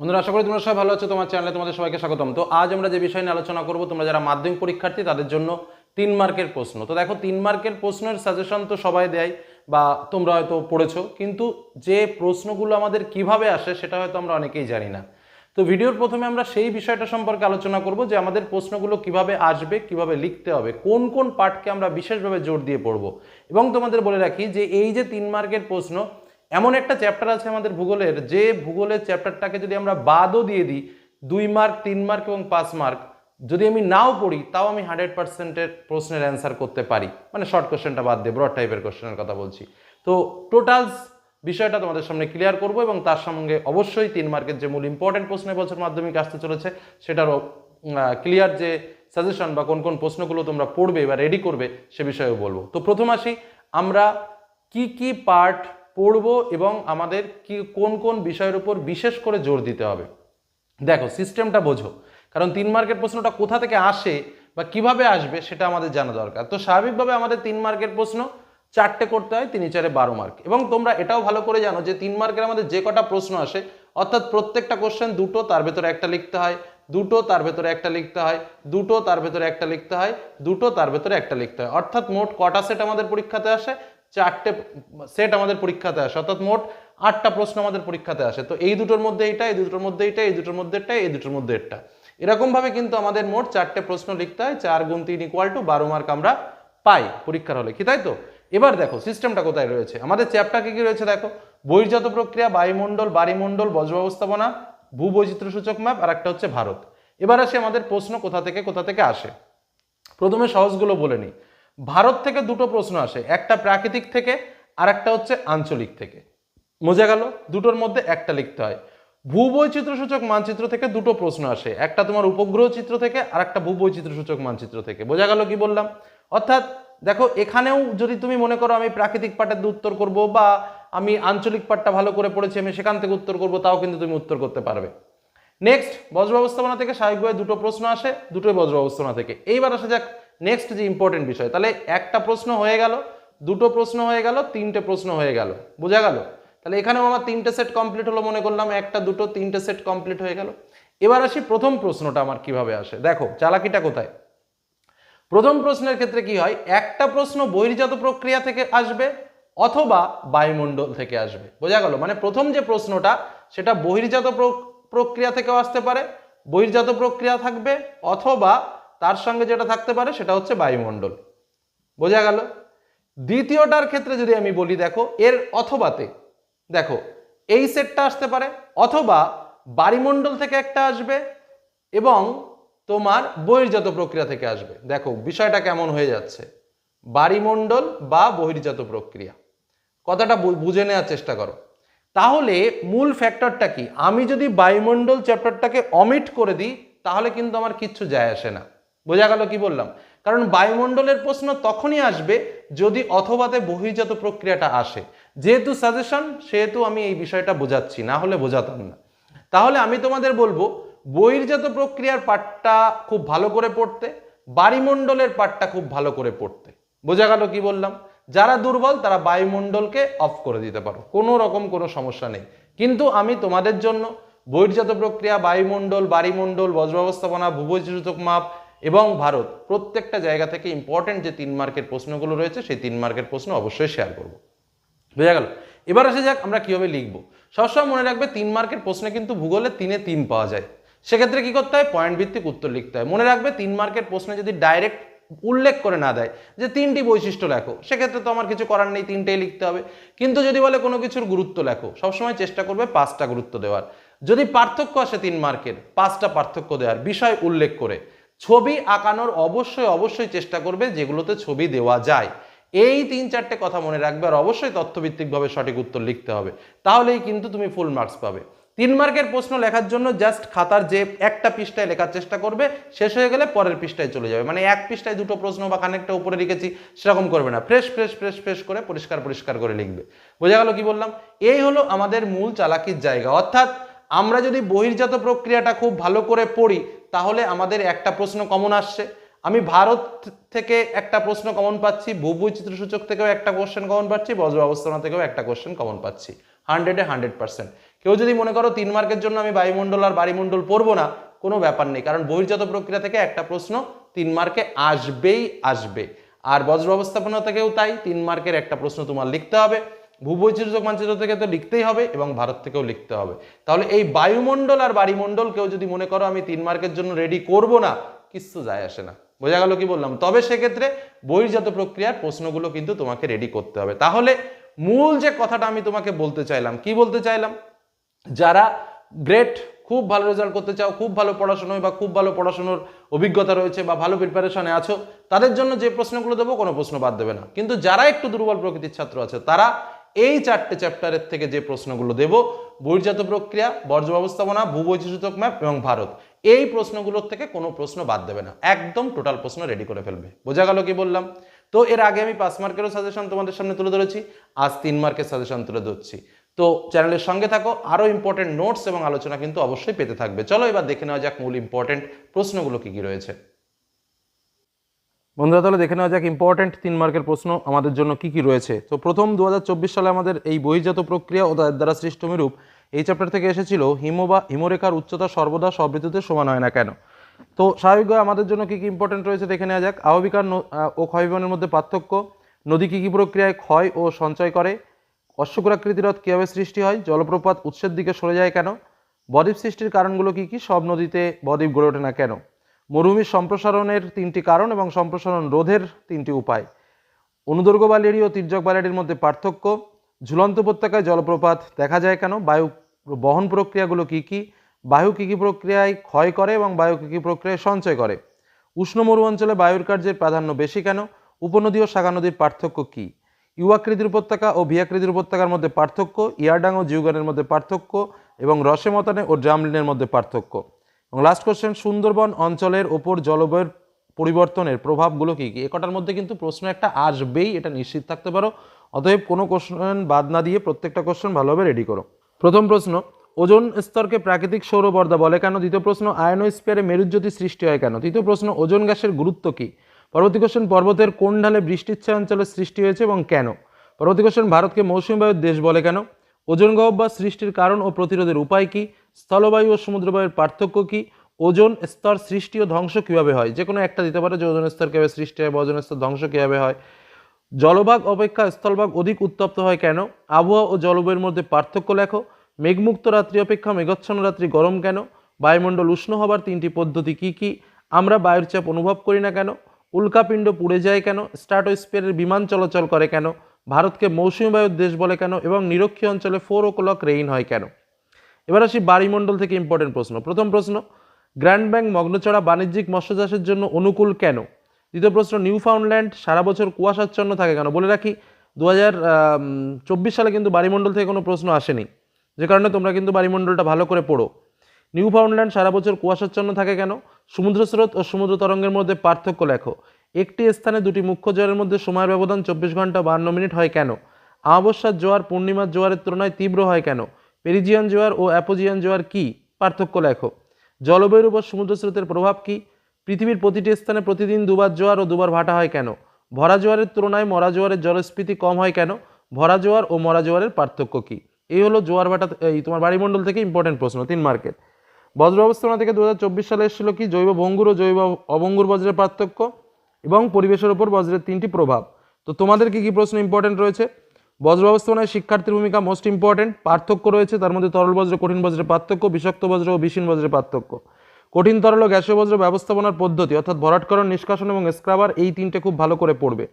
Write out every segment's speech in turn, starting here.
বন্ধুরা, আশা করি তোমরা সবাই ভালো আছো। তোমার চ্যানেলে তোমাদের সবাইকে স্বাগতম। তো আজ আমরা যে বিষয় নিয়ে আলোচনা করব, তোমরা যারা মাধ্যমিক পরীক্ষার্থী, তাদের জন্য তিন মার্কের প্রশ্ন। তো দেখো, তিন মার্কের প্রশ্নের সাজেশন তো সবাই দেয় বা তোমরা হয়তো পড়েছো, কিন্তু যে প্রশ্নগুলো আমাদের কীভাবে আসে সেটা হয়তো আমরা অনেকেই জানি না। তো ভিডিওর প্রথমে আমরা সেই বিষয়টা সম্পর্কে আলোচনা করব যে আমাদের প্রশ্নগুলো কীভাবে আসবে, কীভাবে লিখতে হবে, কোন কোন পার্টকে আমরা বিশেষভাবে জোর দিয়ে পড়ব। এবং তোমাদের বলে রাখি যে এই যে তিন মার্কের প্রশ্ন এমন একটা চ্যাপ্টার আছে আমাদের ভূগোলের, যে ভূগোলের চ্যাপ্টারটাকে যদি আমরা বাদও দিয়ে দিই, দুই মার্ক তিন মার্ক এবং পাঁচ মার্ক যদি আমি নাও পড়ি, তাও আমি হান্ড্রেড পার্সেন্টের প্রশ্নের অ্যান্সার করতে পারি। মানে শর্ট কোশ্চেনটা বাদ দিয়ে ব্রড টাইপের কোশ্চেনের কথা বলছি। তো টোটালস বিষয়টা তোমাদের সামনে ক্লিয়ার করব এবং তার সঙ্গে অবশ্যই তিন মার্কের যে মূল ইম্পর্টেন্ট প্রশ্ন বছর মাধ্যমিক আসতে চলেছে, সেটারও ক্লিয়ার যে সাজেশন বা কোন কোন প্রশ্নগুলো তোমরা পড়বে বা রেডি করবে সে বিষয়েও বলব। তো প্রথম আসি, আমরা কি কি পার্ট পড়ব এবং আমাদের কি, কোন কোন বিষয়ের উপর বিশেষ করে জোর দিতে হবে। দেখো সিস্টেমটা বোঝো। কারণ তিন মার্কের প্রশ্নটা কোথা থেকে আসে বা কীভাবে আসবে সেটা আমাদের জানা দরকার। তো স্বাভাবিকভাবে আমাদের তিন মার্কের প্রশ্ন চারটে করতে হয়, তিন চারে বারো মার্ক। এবং তোমরা এটাও ভালো করে জানো যে তিন মার্কের আমাদের যে কটা প্রশ্ন আসে, অর্থাৎ প্রত্যেকটা কোশ্চেন দুটো তার ভেতরে একটা লিখতে হয়, দুটো তার ভেতরে একটা লিখতে হয়, দুটো তার ভেতরে একটা লিখতে হয়, দুটো তার ভেতরে একটা লিখতে হয়। অর্থাৎ মোট কটা সেট আমাদের পরীক্ষাতে আসে চারটে সেট আমাদের পরীক্ষাতে আসে, অর্থাৎ মোট আটটা প্রশ্ন আমাদের পরীক্ষাতে আসে। তো এই দুটোর মধ্যে এইটা, এই দুটোর মধ্যে এইটা, এই দুটোর মধ্যে এটা এই দুটোর মধ্যে এটা এরকমভাবে কিন্তু আমাদের মোট চারটে প্রশ্ন লিখতে হয়, চার গুণ তিন ইকুয়াল টু বারো মার্ক আমরা পাই পরীক্ষার হলে, কি তাই তো? এবার দেখো সিস্টেমটা কোথায় রয়েছে? আমাদের চ্যাপ্টার কি কি রয়েছে দেখো? বহির্জাত প্রক্রিয়া, বায়ুমণ্ডল, বাড়িমণ্ডল, বজ্র ব্যবস্থাপনা, ভূবৈচিত্র্য সূচক ম্যাপ আর একটা হচ্ছে ভারত। এবার আসে আমাদের প্রশ্ন কোথা থেকে কোথা থেকে আসে? প্রথমে সহজগুলো বলে নিই। ভারত থেকে দুটো প্রশ্ন আসে, একটা প্রাকৃতিক থেকে আর একটা হচ্ছে আঞ্চলিক থেকে। বোঝা গেল? দুটোর মধ্যে একটা লিখতে হয়। ভূবৈচিত্র্য সূচক মানচিত্র থেকে দুটো প্রশ্ন আসে, একটা তোমার উপগ্রহ চিত্র থেকে আর একটা ভূবৈচিত্র্য সূচক মানচিত্র থেকে। বোঝা গেল কি বললাম? অর্থাৎ দেখো, এখানেও যদি তুমি মনে করো আমি প্রাকৃতিক পাঠের উত্তর করব বা আমি আঞ্চলিক পাঠটা ভালো করে পড়েছি, আমি সেখান থেকে উত্তর করব, তাও কিন্তু তুমি উত্তর করতে পারবে। নেক্সট বজ্র ব্যবস্থাপনা থেকে স্বাভাবিকভাবে দুটো প্রশ্ন আসে, দুটোই বজ্র ব্যবস্থাপনা থেকে। এইবার আসা যাক নেক্সট যে ইম্পর্টেন্ট বিষয়, তাহলে একটা প্রশ্ন হয়ে গেল, দুটো প্রশ্ন হয়ে গেল, তিনটে প্রশ্ন হয়ে গেল, বোঝা গেল? তাহলে এখানেও আমার তিনটে সেট কমপ্লিট হলো মনে করলাম, একটা, দুটো, তিনটে সেট কমপ্লিট হয়ে গেল। এবার আসি প্রথম প্রশ্নটা আমার কীভাবে আসে। দেখো, চালাকিটা কোথায়? প্রথম প্রশ্নের ক্ষেত্রে কি হয়, একটা প্রশ্ন বহির্জাত প্রক্রিয়া থেকে আসবে অথবা বায়ুমণ্ডল থেকে আসবে, বোঝা গেল? মানে প্রথম যে প্রশ্নটা, সেটা বহির্জাত প্র- প্রক্রিয়া থেকেও আসতে পারে, বহির্জাত প্রক্রিয়া থাকবে অথবা তার সঙ্গে যেটা থাকতে পারে সেটা হচ্ছে বায়ুমণ্ডল। বোঝা গেল? দ্বিতীয়টার ক্ষেত্রে যদি আমি বলি, দেখো, এর অথবাতে, দেখো, এই সেটটা আসতে পারে, অথবা বাড়িমণ্ডল থেকে একটা আসবে এবং তোমার বহির্জাত প্রক্রিয়া থেকে আসবে। দেখো, বিষয়টা কেমন হয়ে যাচ্ছে? বাড়িমণ্ডল বা বহির্জাত প্রক্রিয়া। কথাটা বুঝে নেওয়ার চেষ্টা করো। তাহলে মূল ফ্যাক্টরটা কি? আমি যদি বায়ুমণ্ডল চ্যাপ্টারটাকে অমিট করে দিই, তাহলে কিন্তু আমার কিচ্ছু যায় আসে না। বোঝা গেল কি বললাম? কারণ বায়ুমণ্ডলের প্রশ্ন তখনই আসবে যদি অথবাতে বহির্জাত প্রক্রিয়াটা আসে। যেহেতু সাজেশন সেহেতু আমি এই বিষয়টা বোঝাচ্ছি, না হলে বোঝাতাম না। তাহলে আমি তোমাদের বলব, বহির্জাত প্রক্রিয়ার পাঠটা খুব ভালো করে পড়তে বায়ুমণ্ডলের পাঠটা খুব ভালো করে পড়তে। বোঝা গেল কি বললাম? যারা দুর্বল, তারা বায়ুমণ্ডলকে অফ করে দিতে পারো। কোনো রকম কোনো সমস্যা নেই। কিন্তু আমি তোমাদের জন্য বহির্জাত প্রক্রিয়া, বায়ুমণ্ডল, বাড়িমণ্ডল, বজ্র ব্যবস্থাপনা, ভূবৈচিত্রক মাপ এবং ভারত প্রত্যেকটা জায়গা থেকে ইম্পর্টেন্ট যে তিন মার্কের প্রশ্নগুলো রয়েছে, সেই তিন মার্কের প্রশ্ন অবশ্যই শেয়ার করব। বোঝা গেল? এবার আসে যাক আমরা কীভাবে লিখব। সবসময় মনে রাখবে, তিন মার্কের প্রশ্নে কিন্তু ভূগোলে তিনে তিন পাওয়া যায়। সেক্ষেত্রে কি করতে হয়? পয়েন্ট ভিত্তিক উত্তর লিখতে হয়। মনে রাখবে, তিন মার্কের প্রশ্নে যদি ডাইরেক্ট উল্লেখ করে না দেয়, যে তিনটি বৈশিষ্ট্য লেখো, সেক্ষেত্রে তো আমার কিছু করার নেই, তিনটেই লিখতে হবে। কিন্তু যদি বলে কোনো কিছুর গুরুত্ব লেখো, সবসময় চেষ্টা করবে পাঁচটা গুরুত্ব দেওয়ার। যদি পার্থক্য আসে তিন মার্কের, পাঁচটা পার্থক্য দেওয়ার, বিষয় উল্লেখ করে ছবি আঁকানোর অবশ্যই অবশ্যই চেষ্টা করবে যেগুলোতে ছবি দেওয়া যায়। এই তিন চারটে কথা মনে রাখবে আর অবশ্যই তথ্যভিত্তিকভাবে সঠিক উত্তর লিখতে হবে। তাহলেই কিন্তু তুমি ফুল মার্কস পাবে। তিন মার্কের প্রশ্ন লেখার জন্য জাস্ট খাতার যে একটা পৃষ্ঠায় লেখার চেষ্টা করবে, শেষ হয়ে গেলে পরের পৃষ্ঠায় চলে যাবে। মানে এক পৃষ্ঠায় দুটো প্রশ্ন বা খানিকটা উপরে লিখেছি সেরকম করবে না। ফ্রেশ ফ্রেশ ফ্রেশ ফ্রেশ করে পরিষ্কার পরিষ্কার করে লিখবে। বোঝা গেল কি বললাম? এই হলো আমাদের মূল চালাকির জায়গা। অর্থাৎ আমরা যদি বহির্জাত প্রক্রিয়াটা খুব ভালো করে পড়ি তাহলে আমাদের একটা প্রশ্ন কমন আসছে। আমি ভারত থেকে একটা প্রশ্ন কমন পাচ্ছি ভূবৈচিত্র্য সূচক থেকেও একটা কোশ্চেন কমন পাচ্ছি বজ্র অবস্থানা থেকেও একটা কোশ্চেন কমন পাচ্ছি। হান্ড্রেডে হান্ড্রেড পার্সেন্ট কেউ যদি মনে করো তিন মার্কের জন্য আমি বায়ুমণ্ডল আর বাড়িমণ্ডল পড়ব না, কোনো ব্যাপার নেই, কারণ বহির্জাত প্রক্রিয়া থেকে একটা প্রশ্ন তিন মার্কে আসবেই আসবে। আর বজ্র ব্যবস্থাপনা থেকেও তাই, তিন মার্কের একটা প্রশ্ন তোমার লিখতে হবে। ভূবৈচিত্র্য মানচিত্র থেকে তো লিখতেই হবে এবং ভারত থেকেও লিখতে হবে। তাহলে এই বায়ুমণ্ডল আর বাড়িমণ্ডল কেউ যদি মনে করো আমি তিন মার্কের জন্য রেডি করব না, কিচ্ছু যায় আসে না। বোঝা গেল কি বললাম? তবে সেক্ষেত্রে বহির্জাত প্রক্রিয়ার প্রশ্নগুলো কিন্তু তোমাকে রেডি করতে হবে। তাহলে মূল যে কথাটা আমি তোমাকে বলতে চাইলাম, কি বলতে চাইলাম? যারা গ্রেট খুব ভালো রেজাল্ট করতে চাও, খুব ভালো পড়াশোনায় বা খুব ভালো পড়াশোনার অভিজ্ঞতা রয়েছে বা ভালো প্রিপারেশনে আছো, তাদের জন্য যে প্রশ্নগুলো দেবো কোনো প্রশ্ন বাদ দেবে না। কিন্তু যারা একটু দুর্বল প্রকৃতির ছাত্র আছে, তারা এই চারটে চ্যাপ্টারের থেকে যে প্রশ্নগুলো দেব, বহির্জাত প্রক্রিয়া, বর্জ্য ব্যবস্থাপনা ভূবৈচিত্রক ম্যাপ এবং ভারত, এই প্রশ্নগুলোর থেকে কোনো প্রশ্ন বাদ দেবে না। একদম টোটাল প্রশ্ন রেডি করে ফেলবে। বোঝা গেল কি বললাম? তো এর আগে আমি পাঁচ মার্কেরও সাজেশন তোমাদের সামনে তুলে ধরেছি, আজ তিন মার্কের সাজেশন তুলে ধরছি। তো চ্যানেলের সঙ্গে থাকো, আরও ইম্পর্টেন্ট নোটস এবং আলোচনা কিন্তু অবশ্যই পেতে থাকবে। চলো এবার দেখে নেওয়া যাক মূল ইম্পর্টেন্ট প্রশ্নগুলো কি কি রয়েছে। বন্ধুরা, তাহলে দেখে নেওয়া যাক ইম্পর্টেন্ট তিন মার্কের প্রশ্ন আমাদের জন্য কি কি রয়েছে। তো প্রথম দু হাজার চব্বিশ সালে আমাদের এই বহির্জাত প্রক্রিয়া ও তার দ্বারা সৃষ্ট রূপ এই চ্যাপ্টার থেকে এসেছিল, হিম বা হিমরেখার উচ্চতা সর্বদা সব ঋতুতে সমান হয় না কেন? তো স্বাভাবিকভাবে আমাদের জন্য কি কি ইম্পর্টেন্ট রয়েছে দেখে নেওয়া যাক। আহবিকার ও ক্ষয়বনের মধ্যে পার্থক্য, নদী কী কী প্রক্রিয়ায় ক্ষয় ও সঞ্চয় করে অশ্বকরাকৃতি হ্রদ কীভাবে সৃষ্টি হয়, জলপ্রপাত উৎসের দিকে সরে যায় কেন, বদ্বীপ সৃষ্টির কারণগুলো কি কি, সব নদীতে বদ্বীপ গড়ে ওঠে না কেন? মরুভূমির সম্প্রসারণের তিনটি কারণ এবং সম্প্রসারণ রোধের তিনটি উপায়। অনুদৈর্ঘ্য বালিয়াড়ি ও তির্যক বালিয়াড়ির মধ্যে পার্থক্য, ঝুলন্ত উপত্যকায় জলপ্রপাত দেখা যায় কেন, বায়ু বহন প্রক্রিয়াগুলো কি কি, বায়ু কী কী প্রক্রিয়ায় ক্ষয় করে এবং বায়ু কী কী প্রক্রিয়ায় সঞ্চয় করে, উষ্ণ মরু অঞ্চলে বায়ুর কার্যের প্রাধান্য বেশি কেন, উপনদী ও শাখা নদীর পার্থক্য কী ইউআকৃতির উপত্যকা ও ভিয়াকৃতির উপত্যকার মধ্যে পার্থক্য ইয়ারডাং ও জিউগানের মধ্যে পার্থক্য এবং রসে মতানে ও ড্রামলিনের মধ্যে পার্থক্য। লাস্ট কোশ্চেন সুন্দরবন অঞ্চলের ওপর জলবায়ুর পরিবর্তনের প্রভাবগুলো কী কী? একটার মধ্যে কিন্তু প্রশ্ন একটা আসবেই, এটা নিশ্চিত থাকতে পারো। অতএব কোনো কোশ্চেন বাদ না দিয়ে প্রত্যেকটা কোশ্চেন ভালোভাবে রেডি করো। প্রথম প্রশ্ন, ওজন স্তরকে প্রাকৃতিক সৌরবর্ধা বলে কেন? দ্বিতীয় প্রশ্ন, আয়নোস্ফিয়ারে মেরুজ্যোতি সৃষ্টি হয় কেন? তৃতীয় প্রশ্ন, ওজন গ্যাসের গুরুত্ব কী? পরবর্তী কোশ্চেন পর্বতের কোন ঢালে বৃষ্টিচ্ছায় অঞ্চলের সৃষ্টি হয়েছে এবং কেন? পরবর্তী কোশ্চেন ভারতকে মৌসুমী বায়ুর দেশ বলে কেন? ওজন গহ্বর সৃষ্টির কারণ ও প্রতিরোধের উপায় কী? স্থলবায়ু ও সমুদ্রবায়ুর পার্থক্য কী? ওজন স্তর সৃষ্টি ও ধ্বংস কীভাবে হয়? যে কোনো একটা দিতে পারে যে ওজন স্তর কীভাবে সৃষ্টি হয় বা ওজন স্তর ধ্বংস কীভাবে হয়। জলভাগ অপেক্ষা স্থলভাগ অধিক উত্তপ্ত হয় কেন? আবহাওয়া ও জলবায়ুর মধ্যে পার্থক্য লেখো। মেঘমুক্ত রাত্রি অপেক্ষা মেঘাচ্ছন্ন রাত্রি গরম কেন? বায়ুমণ্ডল উষ্ণ হবার তিনটি পদ্ধতি কি কি? আমরা বায়ুর চাপ অনুভব করি না কেন? উল্কাপিণ্ড পুড়ে যায় কেন? স্ট্রাটোস্পিয়ারের বিমান চলাচল করে কেন? ভারতকে মৌসুমী বায়ুর দেশ বলে কেন এবং নিরক্ষীয় অঞ্চলে ফোর ও ক্লক রেইন হয় কেন? এবার আসি বাড়িমণ্ডল থেকে ইম্পর্টেন্ট প্রশ্ন। প্রথম প্রশ্ন গ্র্যান্ড ব্যাংক মগ্নচড়া বাণিজ্যিক মৎস্য চাষের জন্য অনুকূল কেন? দ্বিতীয় প্রশ্ন নিউ ফাউন্ডল্যান্ড সারা বছর কুয়াশাচ্ছন্ন থাকে কেন? বলে রাখি দু হাজার চব্বিশ সালে কিন্তু বাড়িমণ্ডল থেকে কোনো প্রশ্ন আসেনি। যে কারণে তোমরা কিন্তু বাড়িমণ্ডলটা ভালো করে পড়ো। নিউ ফাউন্ডল্যান্ড সারা বছর কুয়াশাচ্ছন্ন থাকে কেন? সমুদ্র স্রোত ও সমুদ্র তরঙ্গের মধ্যে পার্থক্য লেখো। একটি স্থানে দুটি মুখ্য জোয়ারের মধ্যে সময়ের ব্যবধান চব্বিশ ঘণ্টা বান্ন মিনিট হয় কেন? আমাবস্যার জোয়ার, পূর্ণিমার জোয়ারের তুলনায় তীব্র হয় কেন? পেরিজিয়ান জোয়ার ও অ্যাপোজিয়ান জোয়ার কি? পার্থক্য লেখো। জলবায়ুর উপর সমুদ্র স্রোতের প্রভাব কি? পৃথিবীর প্রতিটি স্থানে প্রতিদিন দুবার জোয়ার ও দুবার ভাটা হয় কেন? ভরা জোয়ারের তুলনায় মরা জোয়ারের জলস্ফীতি কম হয় কেন? ভরা জোয়ার ও মরা জোয়ারের পার্থক্য কি? এই হলো জোয়ার ভাটা, এই তোমার বাড়িমণ্ডল থেকে ইম্পর্টেন্ট প্রশ্ন, তিন মার্কেট। বজ্র অবস্থাপনা থেকে দু হাজার চব্বিশ সালে এসেছিল কি? জৈব ভঙ্গুর ও জৈব অভঙ্গুর বজ্রের পার্থক্য? এবং পরিবেশের ওপর বজ্রের তিনটি প্রভাব। তো তোমাদের কি কি প্রশ্ন ইম্পর্টেন্ট রয়েছে? বজ্র ব্যবস্থাপনায় শিক্ষার্থীর ভূমিকা মোস্ট ইম্পর্টেন্ট পার্থক্য রয়েছে, তার মধ্যে তরল বজ্র, কঠিন বজ্রের পার্থক্য, বিষাক্ত বজ্র ও বিষীন বজ্রের পার্থক্য। কঠিন তরল ও গ্যাসীয় বজ্র ব্যবস্থাপনার পদ্ধতি, অর্থাৎ ভরাটকরণ, নিষ্কাশন এবং স্ক্রাবার এই তিনটে খুব ভালো করে পড়বে।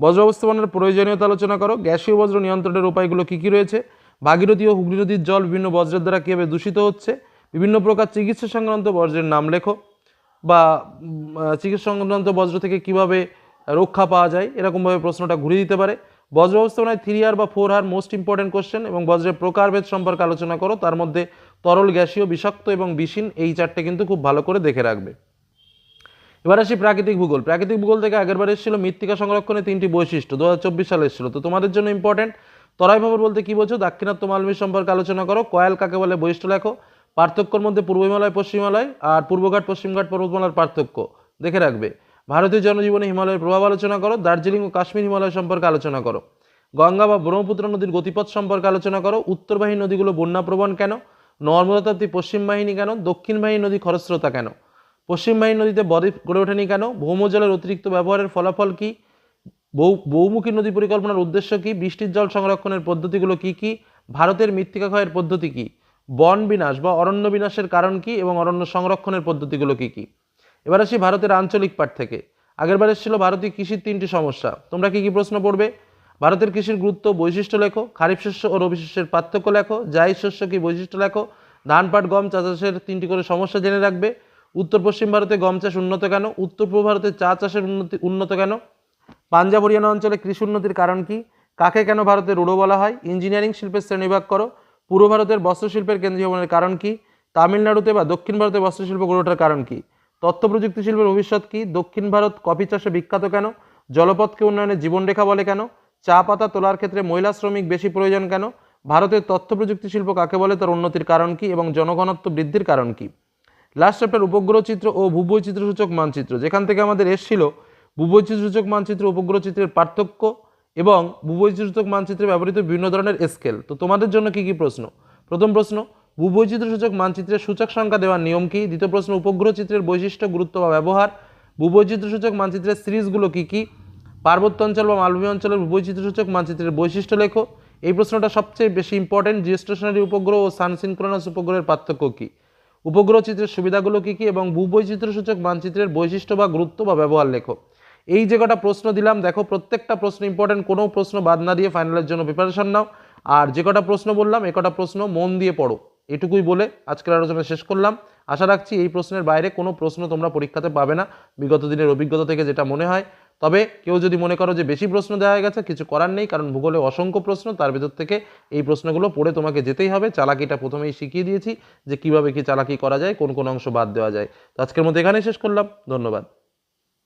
বজ্র ব্যবস্থাপনার প্রয়োজনীয়তা আলোচনা করো। গ্যাসীয় বজ্র নিয়ন্ত্রণের উপায়গুলো কী কী রয়েছে? ভাগীরথী ও হুগলি নদীর জল বিভিন্ন বজ্রের দ্বারা কীভাবে দূষিত হচ্ছে? বিভিন্ন প্রকার চিকিৎসা সংক্রান্ত বজ্রের নাম লেখো। বা চিকিৎসা সংক্রান্ত বজ্র থেকে কীভাবে রক্ষা পাওয়া যায়, এরকমভাবে প্রশ্নটা ঘুরিয়ে দিতে পারে। বজ্র ব্যবস্থাপনায় থ্রি আর বা four R most important question এবং বজ্রের প্রকারভেদ সম্পর্কে আলোচনা করো। তার মধ্যে তরল গ্যাসীয়, বিষাক্ত এবং বিষীন এই চারটে কিন্তু খুব ভালো করে দেখে রাখবে। এবার আসি প্রাকৃতিক ভূগোল। প্রাকৃতিক ভূগোল থেকে আগেরবার এসেছিল মৃত্তিকা সংরক্ষণের তিনটি বৈশিষ্ট্য। দু সালে এসেছিল। তো তোমাদের জন্য ইম্পর্টেন্ট তরাই ভবন বলতে কি বোঝো? দাক্ষিণাত্য মালভূমি সম্পর্কে আলোচনা করো। কয়াল কাকে বলে? বৈশিষ্ট্য লেখো। পার্থক্যর মধ্যে পূর্ব হিমালয়, পশ্চিম হিমালয় আর পূর্বঘাট পশ্চিমঘাট পর্বতমালার পার্থক্য। দেখে রাখবে, ভারতীয় জনজীবনে হিমালয়ের প্রভাব আলোচনা করো, দার্জিলিং ও কাশ্মীর হিমালয় সম্পর্কে আলোচনা করো। গঙ্গা বা ব্রহ্মপুত্র নদীর গতিপথ সম্পর্কে আলোচনা করো, উত্তরবাহী নদীগুলো বন্যাপ্রবণ কেন? নর্মদা পশ্চিম বাহিনী কেন? দক্ষিণ বাহিনী নদী খরস্রোতা কেন? পশ্চিম বাহিনী নদীতে বদ্বীপ গড়ে ওঠেনি কেন? ভৌমজলের অতিরিক্ত ব্যবহারের ফলাফল কী? বহু বহুমুখী নদী পরিকল্পনার উদ্দেশ্য কী? বৃষ্টির জল সংরক্ষণের পদ্ধতিগুলো কী কী? ভারতের মৃত্তিকা ক্ষয়ের পদ্ধতি কি? বন বিনাশ বা অরণ্য বিনাশের কারণ কি এবং অরণ্য সংরক্ষণের পদ্ধতিগুলো কি কি? এবার আসি ভারতের আঞ্চলিক পাঠ থেকে। আগের আগেরবার ছিল ভারতীয় কৃষির তিনটি সমস্যা। তোমরা কি কি প্রশ্ন পড়বে? ভারতের কৃষির গুরুত্ব, বৈশিষ্ট্য লেখো। খারিফ শস্য ও রবি শস্যের পার্থক্য লেখো। জায়জ শস্য কি বৈশিষ্ট্য লেখো? ধান, পাট, গম চা চাষের তিনটি করে সমস্যা জেনে রাখবে। উত্তর পশ্চিম ভারতে গম চাষ উন্নত কেন? উত্তর পূর্ব ভারতে চা চাষের উন্নতি উন্নত কেন? পাঞ্জাব, হরিয়ানা অঞ্চলে কৃষি উন্নতির কারণ কি? কাকে কেন ভারতে রুড়ো বলা হয়? ইঞ্জিনিয়ারিং শিল্পের শ্রেণীভাগ করো। পূর্ব ভারতের বস্ত্রশিল্পের কেন্দ্রীয় ভবনের কারণ কি? তামিলনাড়ুতে বা দক্ষিণ ভারতে বস্ত্রশিল্প গড়ে ওঠার কারণ কি? তথ্য প্রযুক্তি শিল্পের ভবিষ্যৎ কি? দক্ষিণ ভারত কফি চাষে বিখ্যাত কেন? জলপথকে উন্নয়নে জীবনরেখা বলে কেন? চা পাতা তোলার ক্ষেত্রে মহিলা শ্রমিক বেশি প্রয়োজন কেন? ভারতের তথ্য প্রযুক্তি শিল্প কাকে বলে? তার উন্নতির কারণ কি? এবং জনঘনত্ব বৃদ্ধির কারণ কি? লাস্ট চ্যাপ্টার উপগ্রহ চিত্র ও ভূবৈচিত্র সূচক মানচিত্র। যেখান থেকে আমাদের এসেছিল ভূবৈচিত্র সূচক মানচিত্র উপগ্রহ চিত্রের পার্থক্য এবং ভূবৈচিত্রসূচক মানচিত্রে ব্যবহৃত বিভিন্ন ধরনের স্কেল তো তোমাদের জন্য কি কি প্রশ্ন? প্রথম প্রশ্ন ভূবৈচিত্র সূচক মানচিত্রের সূচক সংখ্যা দেওয়ার নিয়ম কি? দ্বিতীয় প্রশ্ন, উপগ্রহ চিত্রের বৈশিষ্ট্য, গুরুত্ব বা ব্যবহার। ভূবৈচিত্র সূচক মানচিত্রের সিরিজগুলো কি কি? পার্বত্য অঞ্চল বা মালভূমি অঞ্চলের বৈচিত্র সূচক মানচিত্রের বৈশিষ্ট্য লেখো। এই প্রশ্নটা সবচেয়ে বেশি ইম্পর্টেন্ট জিওস্টেশনারি উপগ্রহ ও সানসিনক্রোনাস উপগ্রহের পার্থক্য কী? উপগ্রহ চিত্রের সুবিধাগুলো কী কী? এবং ভূবৈচিত্র সূচক মানচিত্রের বৈশিষ্ট্য বা গুরুত্ব বা ব্যবহার লেখো। এই যে কটা প্রশ্ন দিলাম, দেখো প্রত্যেকটা প্রশ্ন ইম্পর্টেন্ট কোনো প্রশ্ন বাদ না দিয়ে ফাইনালের জন্য প্রিপারেশন নাও। আর যে কটা প্রশ্ন বললাম, এ কটা প্রশ্ন মন দিয়ে পড়ো। এটুকুই বলে আজকের আলোচনা শেষ করলাম। আশা রাখছি এই প্রশ্নের বাইরে কোনো প্রশ্ন তোমরা পরীক্ষাতে পাবে না, বিগত দিনের অভিজ্ঞতা থেকে যেটা মনে হয়। তবে কেউ যদি মনে করো যে বেশি প্রশ্ন দেওয়া হয়ে গেছে, কিছু করার নেই, কারণ ভূগোলে অসংখ্য প্রশ্ন, তার ভিতর থেকে এই প্রশ্নগুলো পড়ে তোমাকে যেতেই হবে। চালাকিটা প্রথমেই শিখিয়ে দিয়েছি যে কীভাবে কি চালাকি করা যায়, কোন কোন অংশ বাদ দেওয়া যায়। তো আজকের মধ্যে এখানেই শেষ করলাম। ধন্যবাদ।